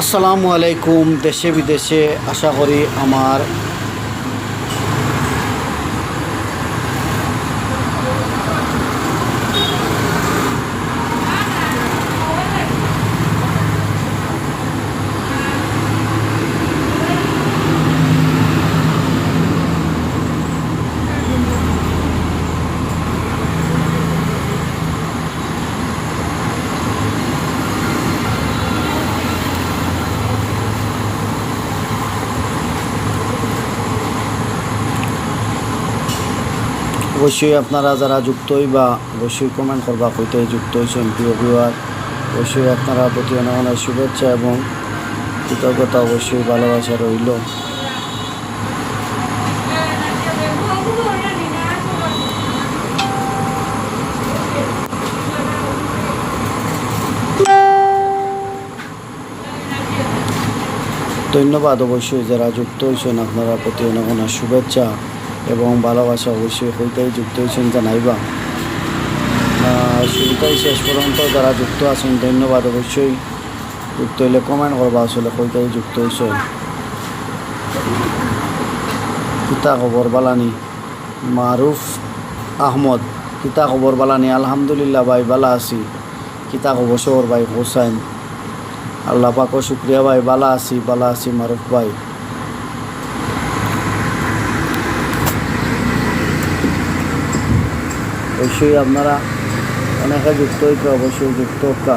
আসসালামু আলাইকুম দেশে বিদেশে আশা করি আমার অবশ্যই আপনারা যারা যুক্ত হইবা অবশ্যই কমেন্ট করবা কইতে যুক্ত হয়েছেন প্রিয় ভিউয়ার অবশ্যই আপনারা প্রতি অনেক অনেক শুভেচ্ছা এবং কৃতজ্ঞতা অবশ্যই ভালোবাসা রইল। ধন্যবাদ অবশ্যই যারা যুক্ত হয়েছেন, আপনারা প্রতি অনেক অনেক শুভেচ্ছা। এবং ভালোবাসা অবশ্যই হইতেই যুক্ত হয়েছেন জানাইবা। শুরুতেই শেষ পর্যন্ত যারা যুক্ত আছেন, ধন্যবাদ অবশ্যই। যুক্ত হইলে কমেন্ট করবা, আসলে হইতেই যুক্ত হয়েছেন কিতা খবর বালানি? মারুফ আহমদ, কিতা খবর বালানি? আলহামদুলিল্লাহ ভাই বালা আছি। কিতা খবর শহর ভাই, হোসাইন? আল্লাহ পাক শুক্রিয়া ভাই বালা আছি বালা আছি মারুফ ভাই। অবশ্যই আপনারা অনেকে যুক্ত হইতে অবশ্যই যুক্ত কা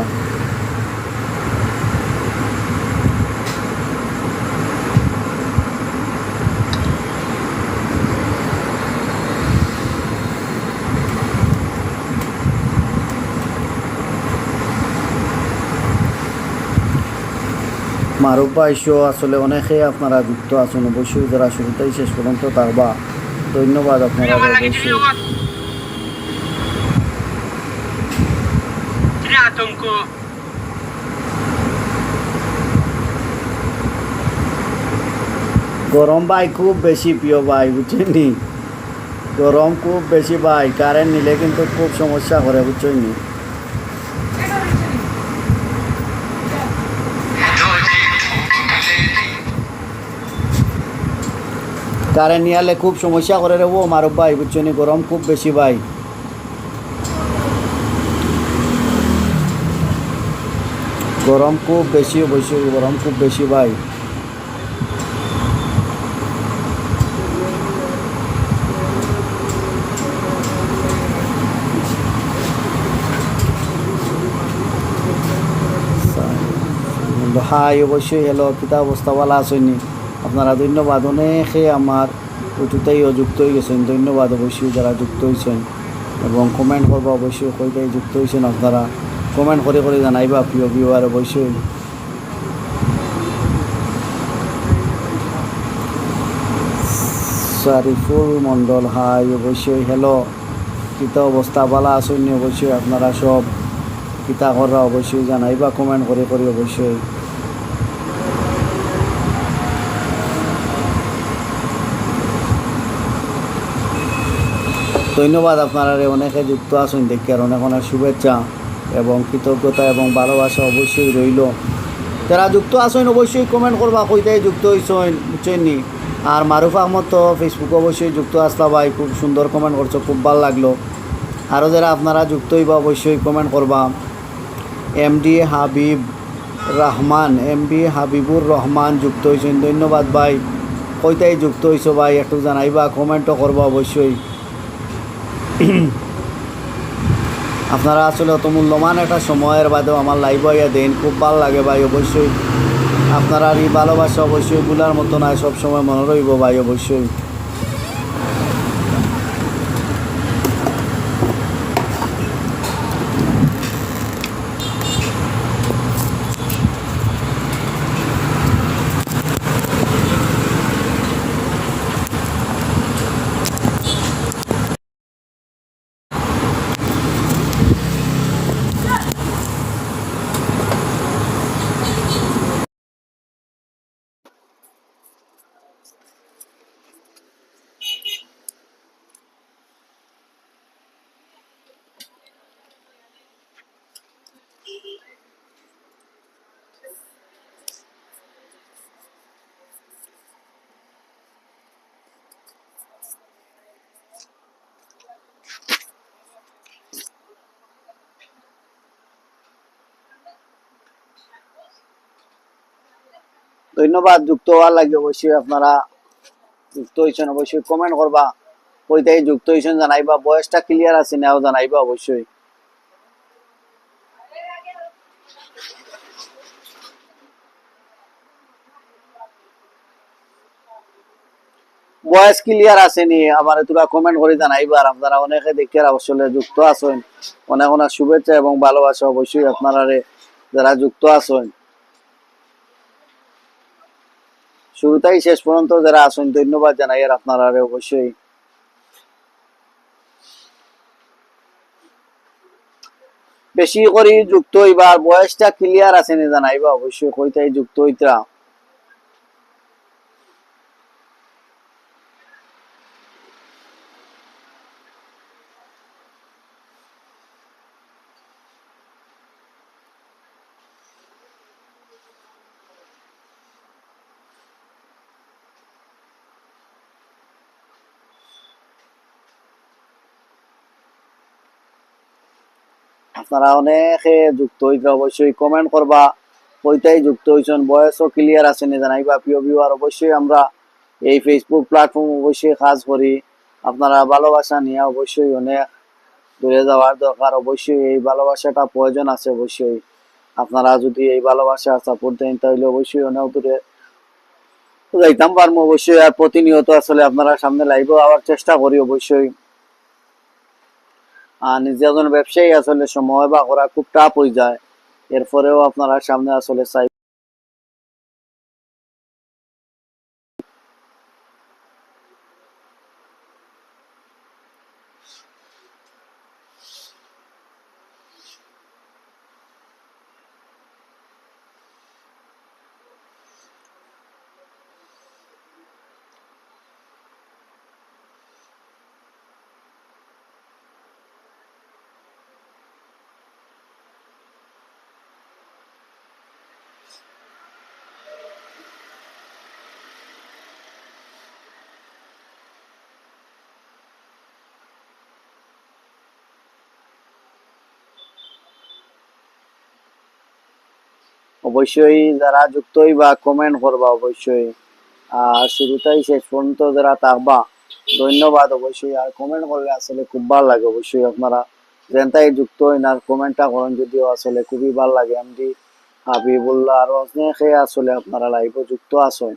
মারুফ ভাই আসলে অনেকেই আপনারা যুক্ত আছেন। অবশ্যই যারা শুরুতেই শেষ পর্যন্ত থাকবা। ধন্যবাদ আপনারা অবশ্যই কিরে আতঙ্ক গরম ভাই খুব বেশি প্রিয় ভাই, বুঝছেন নি? গরম খুব বেশি ভাই কারেন্ট নিলে কিন্তু খুব সমস্যা করে, বুঝছেন নি? কারেন্ট নিয়ালে খুব সমস্যা করে রে ও মারব ভাই, বুঝছেন গরম খুব বেশি ভাই। গরম খুব বেশি অবশ্যই গরম খুব বেশি ভাই হাই অবশ্যই হ্যালো কিতা অবস্থা ভালো আছেনি আপনারা ধন্যবাদ। অনেকে আমার ওটুতেই যুক্ত হয়ে গেছেন ধন্যবাদ অবশ্যই যারা যুক্ত হয়েছেন এবং কমেন্ট করব অবশ্যই কইটাই যুক্ত হয়েছেন আপনারা কমেন্ট করে করে জানাইবা, প্রিয় ভিউয়ার অবশ্যই। সারিফুল মণ্ডল, হাই, অবশ্যই হ্যালো কিতা অবস্থা, ভালো আসেননি অবশ্যই আপনারা সব কিতা করা অবশ্যই জানাইবা, কমেন্ট করে করে অবশ্যই। ধন্যবাদ আপনারা অনেকে যুক্ত আছেন দেখি আর অনেক অনেক শুভেচ্ছা। এবং কৃতজ্ঞতা এবং ভালোবাসা অবশ্যই রইল। যারা যুক্ত আছেন অবশ্যই কমেন্ট করবা কইটাই যুক্ত হয়েছেন বুঝছেন নি? আর মারুফ আহমদ তো ফেসবুকে অবশ্যই যুক্ত আসলা ভাই, খুব সুন্দর কমেন্ট করছ, খুব ভালো লাগল। আরও যারা আপনারা যুক্ত হইবা, অবশ্যই কমেন্ট করবা। এমডি হাবিব রহমান এমডি হাবিবুর রহমান যুক্ত হয়েছেন ধন্যবাদ ভাই। কইটাই যুক্ত হয়েছো ভাই, একটু জানাইবা কমেন্টও করবা অবশ্যই। আপনারা আসলে অত মূল্যমান একটা সময়ের বাদেও আমার লাইভ হইয়া দেন, খুব ভালো লাগে ভাই, অবশ্যই। আপনারা এই ভালোবাসা অবশ্যই গুলার মতো নয়, সবসময় মনে রইব ভাই, অবশ্যই। ধন্যবাদ, যুক্ত হওয়ার লাগে অবশ্যই আপনারা যুক্ত হয়েছেন, অবশ্যই কমেন্ট করবা। কইতাই যুক্ত হয়েছেন, জানাইবা। বয়সটা ক্লিয়ার আছে নাও, জানাইবা অবশ্যই। বয়স ক্লিয়ার আসেনি আমার তোরা কমেন্ট করে জানাইবা আর আপনারা অনেকে দেখে আসলে যুক্ত আছেন। অনেক অনেক শুভেচ্ছা এবং ভালোবাসা অবশ্যই আপনারা যারা যুক্ত আছেন। শুরুতেই শেষ পর্যন্ত যারা আসুন ধন্যবাদ জানাই, আর আপনারা অবশ্যই বেশি করে যুক্ত হইবার বয়সটা ক্লিয়ার আছে জানাইবা, অবশ্যই কইতাই যুক্ত হইতা। আপনারা অনেকে যুক্ত হইতে অবশ্যই কমেন্ট করবা। কইতাই যুক্ত হইছেন, বয়সও ক্লিয়ার আছে, নি জানাইবা প্রিয় ভিউয়ার অবশ্যই আমরা এই ফেসবুক প্ল্যাটফর্ম অবশ্যই কাজ করি। আপনারা ভালোবাসা নিয়ে অবশ্যই অনেক দূরে যাওয়ার দরকার। অবশ্যই এই ভালোবাসাটা প্রয়োজন আছে অবশ্যই। আপনারা যদি এই ভালোবাসা সাপোর্ট দেন, তাহলে অবশ্যই অনেক দূরে যাইতাম পারব। অবশ্যই আর প্রতিনিয়ত আসলে আপনারা সামনে লাইভও আবার চেষ্টা করি অবশ্যই। আর নিজে একজন ব্যবসায়ী আসলে সময় বা করা খুব টাফ হয়ে যায়। এরপরেও আপনারা সামনে আসলে চাই অবশ্যই যারা যুক্ত হইবা কমেন্ট করবা অবশ্যই। আর শুরুতেই শেষ পর্যন্ত যারা থাকবা, ধন্যবাদ অবশ্যই। আর কমেন্ট করলে আসলে খুব ভালো লাগে অবশ্যই আপনারা। যেনটাই যুক্ত হইন আর কমেন্টটা করেন যদিও আসলে খুবই ভালো লাগে। আমি হাবিবুল্লাহ আর অনেকে আসলে আপনারা লাইভে যুক্ত আছেন।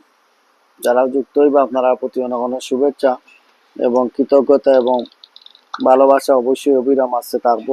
যারা যুক্ত হইবা আপনারা প্রতি অনেক অনেক শুভেচ্ছা এবং কৃতজ্ঞতা এবং ভালোবাসা অবশ্যই অবিরাম আসছে থাকব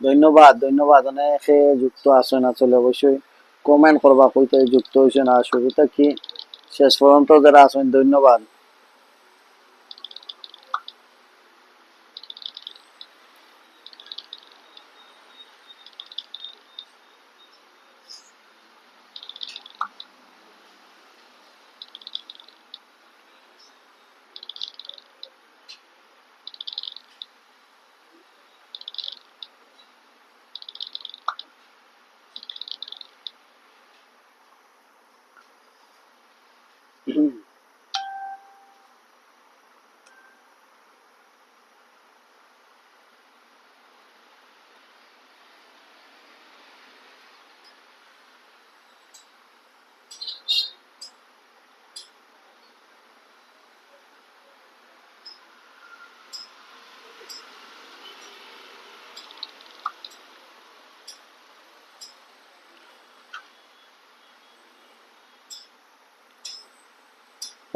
ধন্যবাদ ধন্যবাদ। অনেকে যুক্ত আছেন আসলে অবশ্যই কমেন্ট করবা, কইতে যুক্ত হয়েছেন আর সুবিধা কি শেষ পর্যন্ত যারা আছেন, ধন্যবাদ।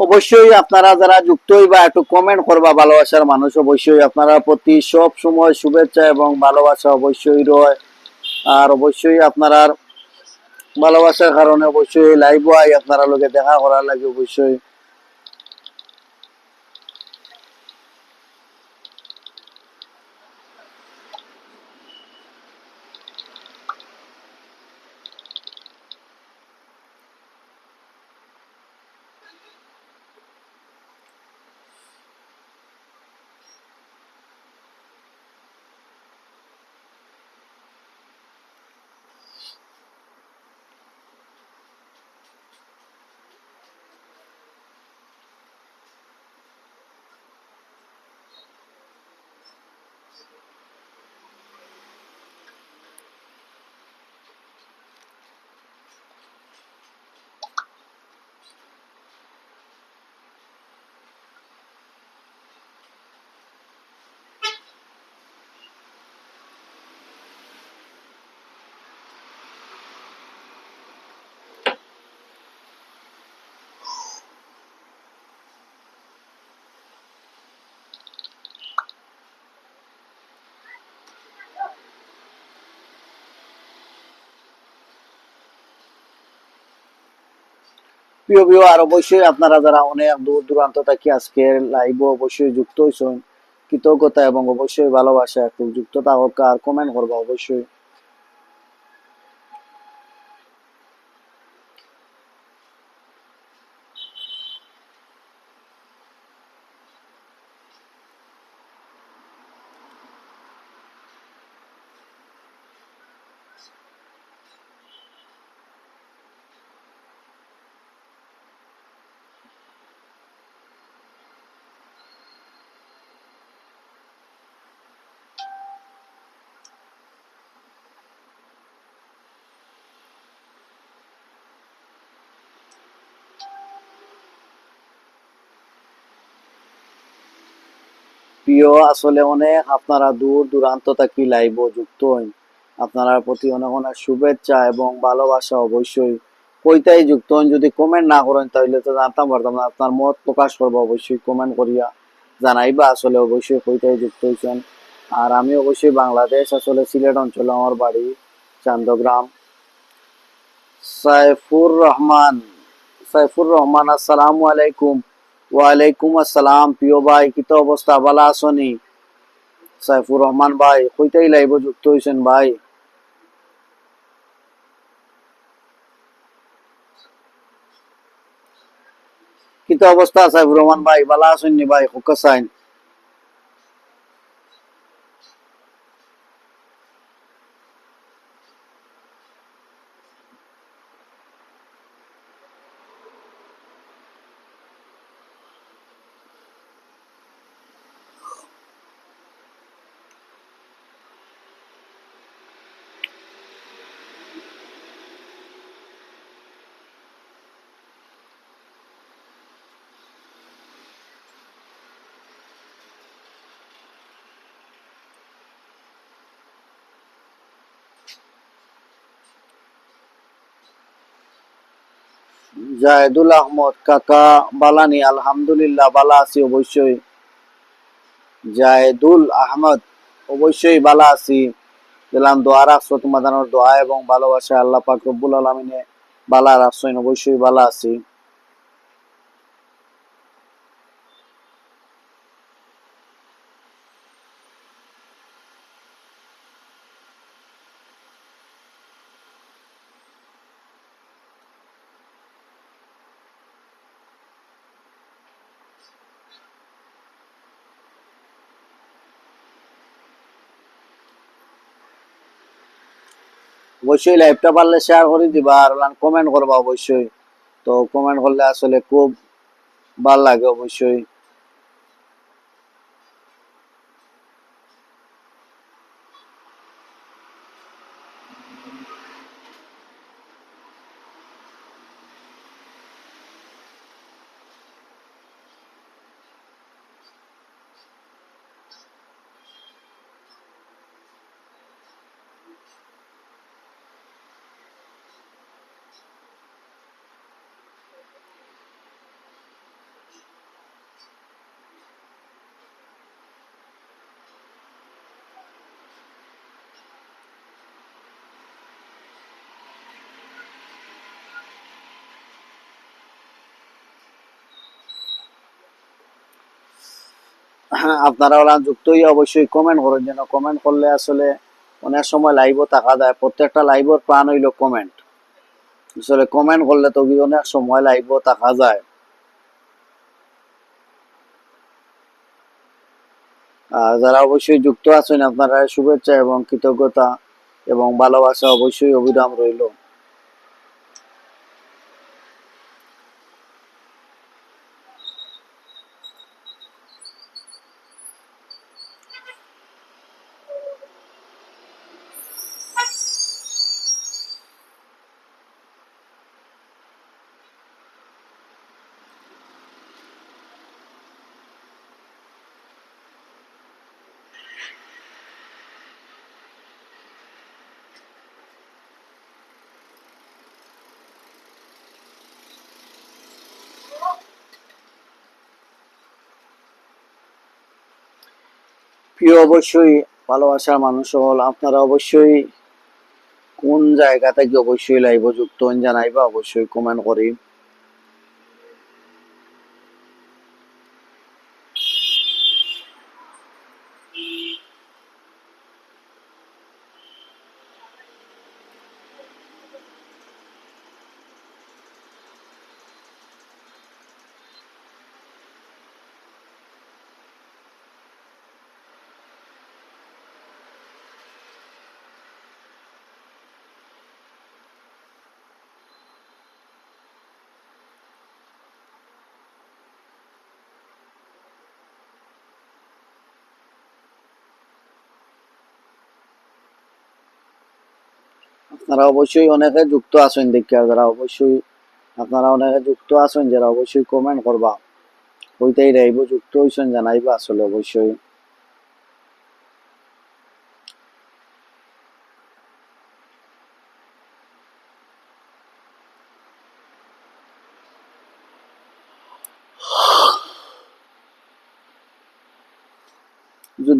অবশ্যই আপনারা যারা যুক্ত হইবা, একটু কমেন্ট করবা, ভালোবাসার মানুষ অবশ্যই। আপনারা প্রতি সব সময় শুভেচ্ছা এবং ভালোবাসা অবশ্যই রয়। আর অবশ্যই আপনারা ভালোবাসার কারণে অবশ্যই লাইভ আই, আপনারা লোকে দেখা করার লাগে অবশ্যই। প্রিয় প্রিয় আর অবশ্যই আপনারা যারা অনেক দূর দূরান্ত থাকি আজকে লাইভ অবশ্যই যুক্ত হয়েছেন। কৃতজ্ঞতা এবং অবশ্যই ভালোবাসা। একটু যুক্ততা হোক আর কমেন্ট করব অবশ্যই। প্রিয়, আসলে অনেক আপনারা দূর দূরান্ত থেকে লাইভ যুক্ত হন আপনারা প্রতি অনেক অনেক শুভেচ্ছা এবং ভালোবাসা অবশ্যই কইতাই যুক্ত হন। যদি কমেন্ট না করেন, তাহলে তো জানতাম পারতাম না। আপনার মত প্রকাশ করব, অবশ্যই কমেন্ট করিয়া জানাইবা। আসলে অবশ্যই কইতাই যুক্ত হয়েছেন আর আমি অবশ্যই বাংলাদেশ, আসলে সিলেট অঞ্চলে আমার বাড়ি চান্দগ্রাম সাইফুর রহমান সাইফুর রহমান, আসসালামু আলাইকুম। ওয়ালাইকুম আসসালাম, প্রিয় ভাই কিতো অবস্থা? ভালো আসনি সাইফুর রহমান ভাই, কইতাই লাইব, যুক্ত হয়েছেন ভাই। কিত অবস্থা সাইফুর রহমান ভাই? ভালো আসেননি ভাই? হুকাসাইন জাহেদুল আহমদ কাকা, বালানি, আলহামদুলিল্লাহ, বালা আছি অবশ্যই। জাহেদুল আহমদ, অবশ্যই বালা আছি। দিলাম দোয়া, রাখছো তোমাদের দোয়া এবং ভালোবাসা আল্লাহ পাক রব্বুল আলমিনে বালা রাখছেন অবশ্যই বালা আছি। অবশ্যই লাইভটা পারলে শেয়ার করে দিবা আর কমেন্ট করবা অবশ্যই। তো কমেন্ট করলে আসলে খুব ভালো লাগে অবশ্যই। আপনারা ওরা যুক্তই, অবশ্যই কমেন্ট করেন যেন কমেন্ট করলে আসলে অনেক সময় লাইভও থাকা যায়। প্রত্যেকটা লাইভের প্রাণ হইল কমেন্ট আসলে কমেন্ট করলে তো অনেক সময় লাইভও থাকা যায়। যারা অবশ্যই যুক্ত আছেন, আপনারা শুভেচ্ছা এবং কৃতজ্ঞতা এবং ভালোবাসা অবশ্যই অভিরাম রইল। প্রিয় অবশ্যই ভালোবাসার মানুষ হল আপনারা অবশ্যই কোন জায়গা থেকে অবশ্যই লাইভ যুক্ত জানাইবা, অবশ্যই কমেন্ট করি। আপনারা অবশ্যই অনেকে যুক্ত আছেন দেখি, যারা অবশ্যই আপনারা অনেকে যুক্ত আছেন, যারা অবশ্যই কমেন্ট করবা। ওইটাই রাইব, যুক্ত হইছেন জানাইবা আসলে অবশ্যই।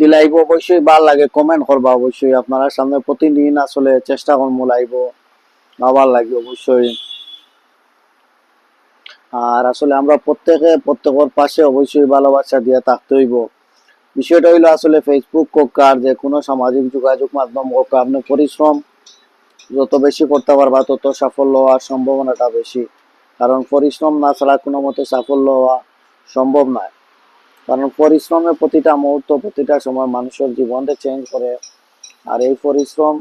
যদি লাইভ অবশ্যই ভালো লাগে কমেন্ট করবা অবশ্যই। আপনারা সামনে প্রতিদিন আসলে চেষ্টা করব লাইভ ভালো লাগে অবশ্যই। আর আসলে আমরা প্রত্যেকে, প্রত্যেকের পাশে অবশ্যই ভালোবাসা দিয়ে থাকতে হইব। বিষয়টা হইল আসলে ফেসবুক হোক আর যে কোনো সামাজিক যোগাযোগ মাধ্যম হোক আপনি পরিশ্রম যত বেশি করতে পারবা, তত সাফল্য হওয়ার সম্ভাবনাটা বেশি। কারণ পরিশ্রম না ছাড়া কোনো মতে সাফল্য হওয়া সম্ভব নয়। কারণ পরিশ্রমে প্রতিটা মুহূর্ত, প্রতিটা সময় মানুষের জীবনকে চেঞ্জ করে। আর এই পরিশ্রম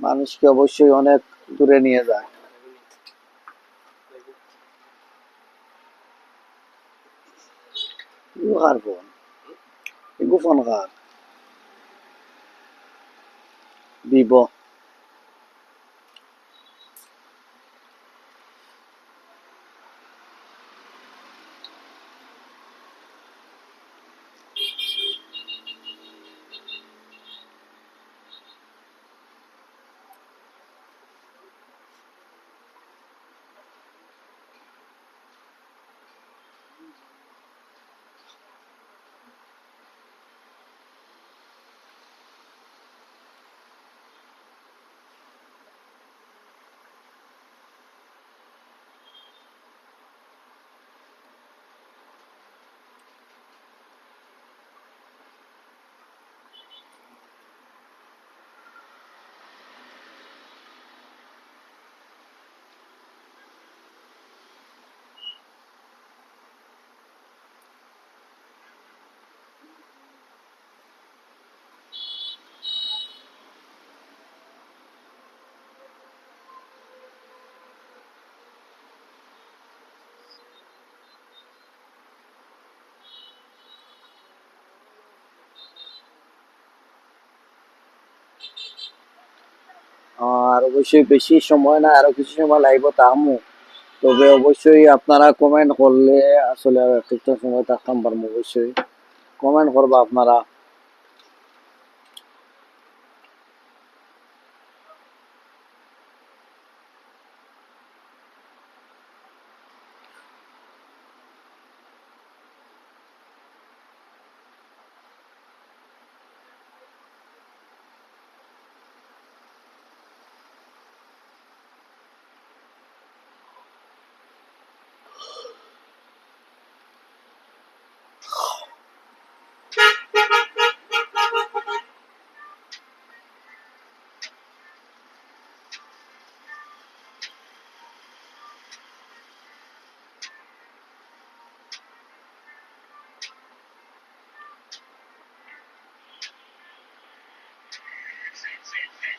মানুষকে অবশ্যই অনেক দূরে নিয়ে যায়। ইগো কার ফোন ইগো ফোন আর অবশ্যই বেশি সময় না, আরও কিছু সময় লাগবে তাহামু তবে অবশ্যই আপনারা কমেন্ট করলে আসলে আর একটা সময় থাকতাম পারব অবশ্যই। কমেন্ট করবা আপনারা।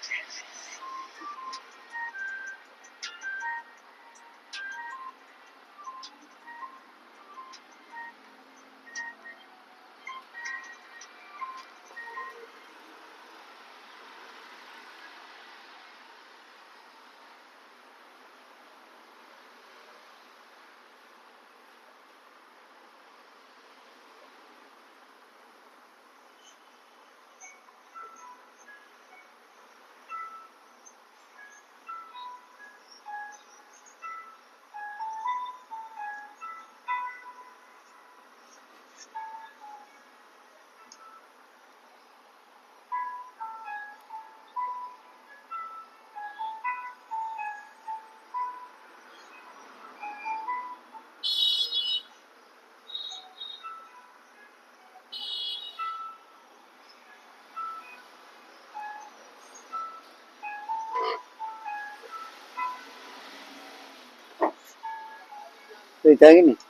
chances. 对，对，对。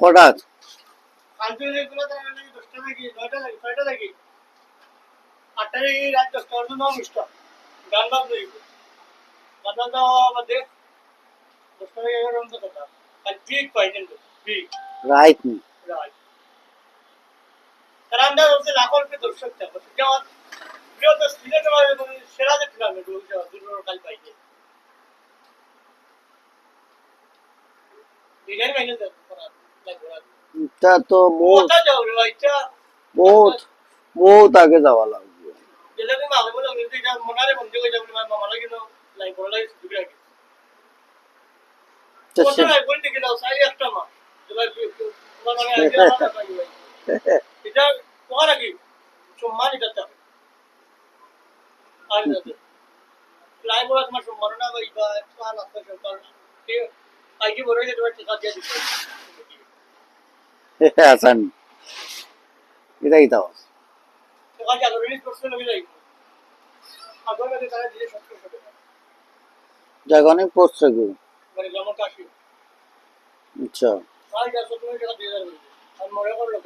কটা আছে? রাইট নি লাখর দর্শক সেরা দেখলাম দুর্গর কাল পাইছে এটা তো বহুত বহুত বহুত আগে যাওয়া লাগবে যেটা মানে হয়ে আসান এটাই পড়ছে গো মানে আচ্ছা আর মনে তো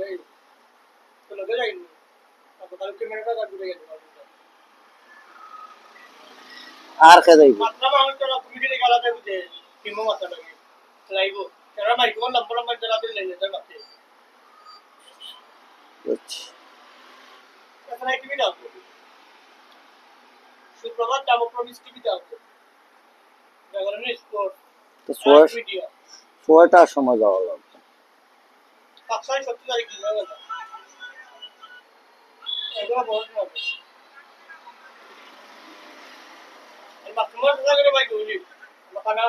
আর কে যাইব মাত্রা মানুষ তো কমিটি গালাতে বুঝে কিমো মাত্রা লাগে লাইব যারা লম্বা লম্বা জ্বালাতে লেগে যায় মাত্রে আচ্ছা টিভি দাও সুপ্রভাত ডাবো টিভি দাও তো। স্পোর্ট তো সোয়া সোয়াটার সময় যাওয়া লাগবে পাঁচশো সত্তর তারিখ এগুলো বহুত করে গৌরী মাখানা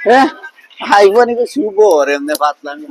হ্যাঁ আইব নাকি শুভ রে এমনি পাতলামি